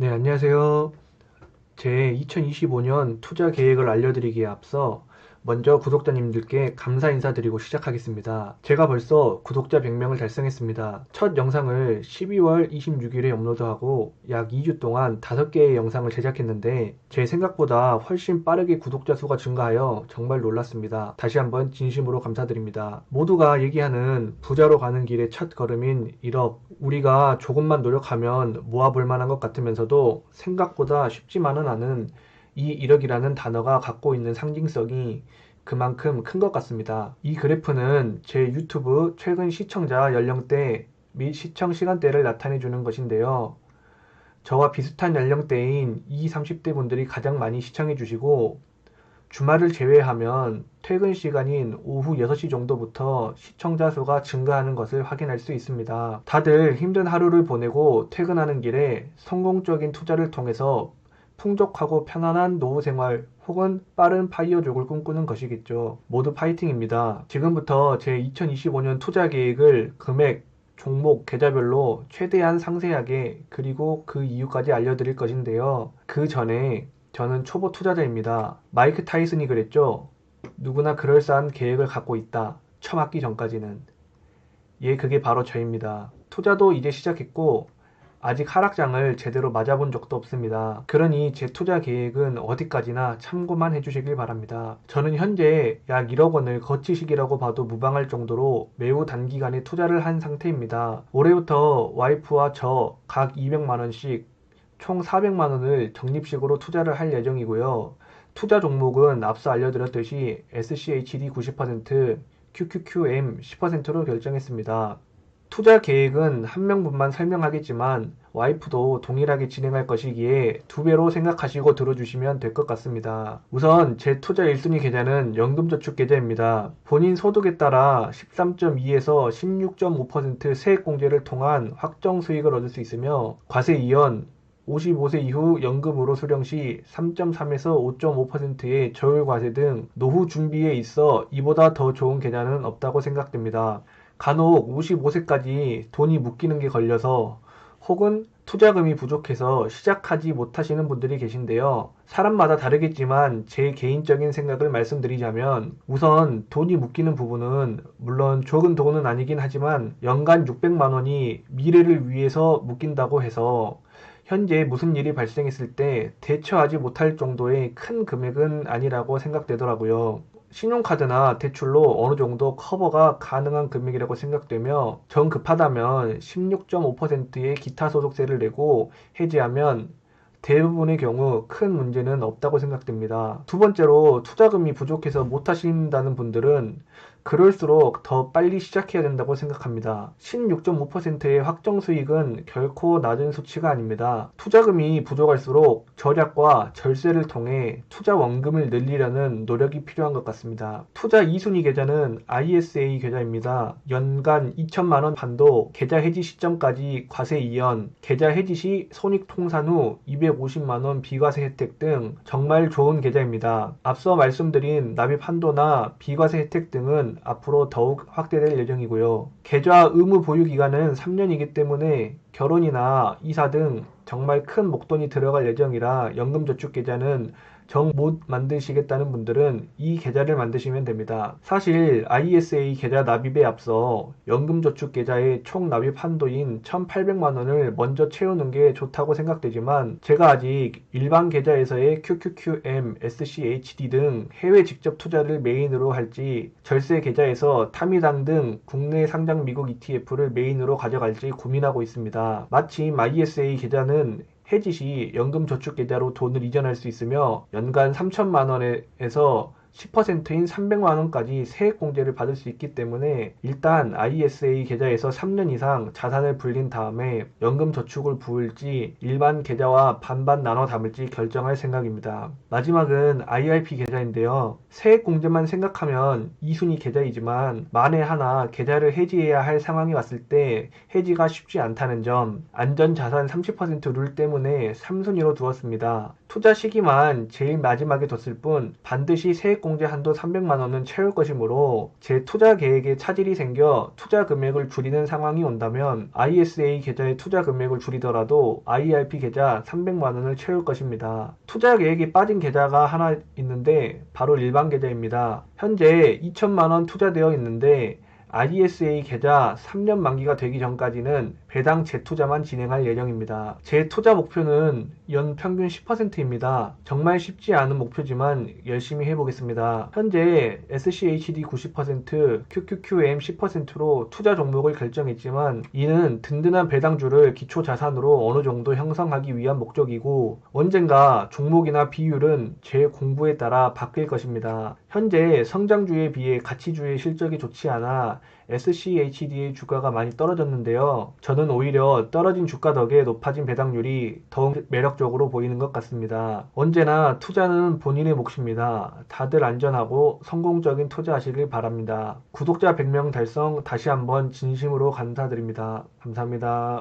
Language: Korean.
네, 안녕하세요. 제 2025년 투자 계획을 알려드리기에 앞서 먼저 구독자님들께 감사 인사드리고 시작하겠습니다. 제가 벌써 구독자 100명을 달성했습니다. 첫 영상을 12월 26일에 업로드하고 약 2주 동안 5개의 영상을 제작했는데 제 생각보다 훨씬 빠르게 구독자 수가 증가하여 정말 놀랐습니다. 다시 한번 진심으로 감사드립니다. 모두가 얘기하는 부자로 가는 길의 첫 걸음인 1억. 우리가 조금만 노력하면 모아볼 만한 것 같으면서도 생각보다 쉽지만은 않은 이 1억이라는 단어가 갖고 있는 상징성이 그만큼 큰 것 같습니다. 이 그래프는 제 유튜브 최근 시청자 연령대 및 시청 시간대를 나타내 주는 것인데요. 저와 비슷한 연령대인 20, 30대 분들이 가장 많이 시청해 주시고 주말을 제외하면 퇴근 시간인 오후 6시 정도부터 시청자 수가 증가하는 것을 확인할 수 있습니다. 다들 힘든 하루를 보내고 퇴근하는 길에 성공적인 투자를 통해서 풍족하고 편안한 노후 생활 혹은 빠른 파이어족을 꿈꾸는 것이겠죠. 모두 파이팅입니다. 지금부터 제 2025년 투자 계획을 금액, 종목, 계좌별로 최대한 상세하게 그리고 그 이유까지 알려드릴 것인데요. 그 전에 저는 초보 투자자입니다. 마이크 타이슨이 그랬죠. 누구나 그럴싸한 계획을 갖고 있다. 처음 맞기 전까지는. 예, 그게 바로 저입니다. 투자도 이제 시작했고 아직 하락장을 제대로 맞아본 적도 없습니다. 그러니 제 투자 계획은 어디까지나 참고만 해주시길 바랍니다. 저는 현재 약 1억 원을 거치식이라고 봐도 무방할 정도로 매우 단기간에 투자를 한 상태입니다. 올해부터 와이프와 저 각 200만원씩 총 400만원을 적립식으로 투자를 할 예정이고요. 투자 종목은 앞서 알려드렸듯이 SCHD 90%, QQQM 10%로 결정했습니다. 투자 계획은 한 명분만 설명하겠지만 와이프도 동일하게 진행할 것이기에 두 배로 생각하시고 들어주시면 될 것 같습니다. 우선 제 투자 1순위 계좌는 연금저축 계좌입니다. 본인 소득에 따라 13.2에서 16.5% 세액공제를 통한 확정 수익을 얻을 수 있으며 과세 이연 55세 이후 연금으로 수령 시 3.3에서 5.5%의 저율 과세 등 노후 준비에 있어 이보다 더 좋은 계좌는 없다고 생각됩니다. 간혹 55세까지 돈이 묶이는 게 걸려서 혹은 투자금이 부족해서 시작하지 못하시는 분들이 계신데요. 사람마다 다르겠지만 제 개인적인 생각을 말씀드리자면 우선 돈이 묶이는 부분은 물론 적은 돈은 아니긴 하지만 연간 600만 원이 미래를 위해서 묶인다고 해서 현재 무슨 일이 발생했을 때 대처하지 못할 정도의 큰 금액은 아니라고 생각되더라고요. 신용카드나 대출로 어느 정도 커버가 가능한 금액이라고 생각되며 정 급하다면 16.5%의 기타 소득세를 내고 해지하면 대부분의 경우 큰 문제는 없다고 생각됩니다. 두 번째로 투자금이 부족해서 못 하신다는 분들은 그럴수록 더 빨리 시작해야 된다고 생각합니다. 16.5%의 확정 수익은 결코 낮은 수치가 아닙니다. 투자금이 부족할수록 절약과 절세를 통해 투자 원금을 늘리려는 노력이 필요한 것 같습니다. 투자 2순위 계좌는 ISA 계좌입니다. 연간 2천만 원 반도 계좌 해지 시점까지 과세 이연, 계좌 해지 시 손익 통산 후 250만 원 비과세 혜택 등 정말 좋은 계좌입니다. 앞서 말씀드린 납입 한도나 비과세 혜택 등은 앞으로 더욱 확대될 예정이고요. 계좌 의무 보유 기간은 3년이기 때문에 결혼이나 이사 등 정말 큰 목돈이 들어갈 예정이라 연금저축계좌는 정 못 만드시겠다는 분들은 이 계좌를 만드시면 됩니다. 사실 ISA 계좌 납입에 앞서 연금저축 계좌의 총 납입 한도인 1,800만 원을 먼저 채우는 게 좋다고 생각되지만 제가 아직 일반 계좌에서의 QQQM, SCHD 등 해외 직접 투자를 메인으로 할지 절세 계좌에서 타미당 등 국내 상장 미국 ETF를 메인으로 가져갈지 고민하고 있습니다. 마침 ISA 계좌는 해지 시 연금저축계좌로 돈을 이전할 수 있으며 연간 3천만 원에서 10%인 300만 원까지 세액공제를 받을 수 있기 때문에 일단 ISA 계좌에서 3년 이상 자산을 불린 다음에 연금 저축을 부을지 일반 계좌와 반반 나눠 담을지 결정할 생각입니다. 마지막은 IRP 계좌인데요. 세액공제만 생각하면 2순위 계좌이지만 만에 하나 계좌를 해지해야 할 상황이 왔을 때 해지가 쉽지 않다는 점 안전자산 30%룰 때문에 3순위로 두었습니다. 투자 시기만 제일 마지막에 뒀을 뿐 반드시 세액 차익공제 한도 300만 원은 채울 것이므로 제 투자 계획에 차질이 생겨 투자 금액을 줄이는 상황이 온다면 ISA 계좌의 투자 금액을 줄이더라도 IRP 계좌 300만 원을 채울 것입니다. 투자 계획이 빠진 계좌가 하나 있는데 바로 일반 계좌입니다. 현재 2천만 원 투자되어 있는데 ISA 계좌 3년 만기가 되기 전까지는 배당 재투자만 진행할 예정입니다. 제 투자 목표는 연 평균 10%입니다. 정말 쉽지 않은 목표지만 열심히 해보겠습니다. 현재 SCHD 90%, QQQM 10%로 투자 종목을 결정했지만 이는 든든한 배당주를 기초 자산으로 어느 정도 형성하기 위한 목적이고 언젠가 종목이나 비율은 제 공부에 따라 바뀔 것입니다. 현재 성장주에 비해 가치주의 실적이 좋지 않아 SCHD의 주가가 많이 떨어졌는데요. 저는 오히려 떨어진 주가 덕에 높아진 배당률이 더욱 매력적으로 보이는 것 같습니다. 언제나 투자는 본인의 몫입니다. 다들 안전하고 성공적인 투자하시길 바랍니다. 구독자 100명 달성 다시 한번 진심으로 감사드립니다. 감사합니다.